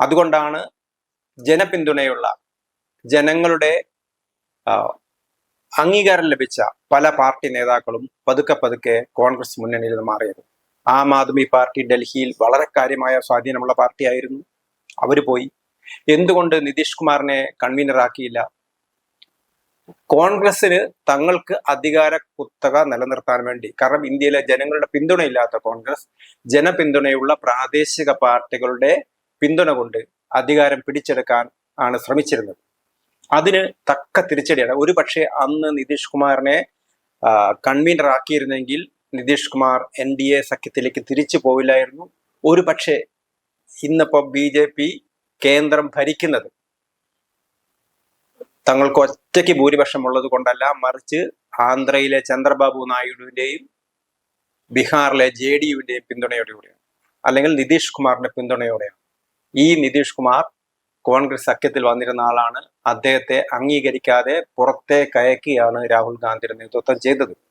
അതുകൊണ്ടാണ് ജനപിന്തുണയുള്ള ജനങ്ങളുടെ അംഗീകാരം ലഭിച്ച പല പാർട്ടി നേതാക്കളും പതുക്കെ പതുക്കെ കോൺഗ്രസ് മുന്നണിയിൽ നിന്ന് മാറിയത്. ആം ആദ്മി പാർട്ടി ഡൽഹിയിൽ വളരെ കാര്യമായ സ്വാധീനമുള്ള പാർട്ടിയായിരുന്നു. അവർ പോയി. എന്തുകൊണ്ട് നിതീഷ് കുമാറിനെ കൺവീനറാക്കിയില്ല കോൺഗ്രസിന് തങ്ങൾക്ക് അധികാര കുത്തക നിലനിർത്താൻ വേണ്ടി കാരണം ഇന്ത്യയിലെ ജനങ്ങളുടെ പിന്തുണയില്ലാത്ത കോൺഗ്രസ് ജനപിന്തുണയുള്ള പ്രാദേശിക പാർട്ടികളുടെ പിന്തുണ കൊണ്ട് അധികാരം പിടിച്ചെടുക്കാൻ ആണ് ശ്രമിച്ചിരുന്നത്. അതിന് തക്ക തിരിച്ചടിയാണ്. ഒരു പക്ഷേ അന്ന് നിതീഷ് കുമാറിനെ convener ആക്കിയിരുന്നെങ്കിൽ Nitish Kumar N D A സഖ്യത്തിലേക്ക് തിരിച്ചു പോവില്ലായിരുന്നു. ഒരു പക്ഷേ ഇന്നിപ്പോ ബി ജെ പി കേന്ദ്രം ഭരിക്കുന്നത് തങ്ങൾക്ക് ഒറ്റയ്ക്ക് ഭൂരിപക്ഷം ഉള്ളത് കൊണ്ടല്ല മറിച്ച് ആന്ധ്രയിലെ ചന്ദ്രബാബു നായിഡുവിന്റെയും ബീഹാറിലെ ജെ ഡി യുവിന്റെയും പിന്തുണയോടുകൂടിയാണ് അല്ലെങ്കിൽ നിതീഷ് കുമാറിന്റെ പിന്തുണയോടെയാണ്. ഈ നിതീഷ് കുമാർ കോൺഗ്രസ് സഖ്യത്തിൽ വന്നിരുന്ന ആളാണ്. അദ്ദേഹത്തെ അംഗീകരിക്കാതെ പുറത്തെ കയക്കിയാണ് രാഹുൽ ഗാന്ധിയുടെ നേതൃത്വം ചെയ്തത്.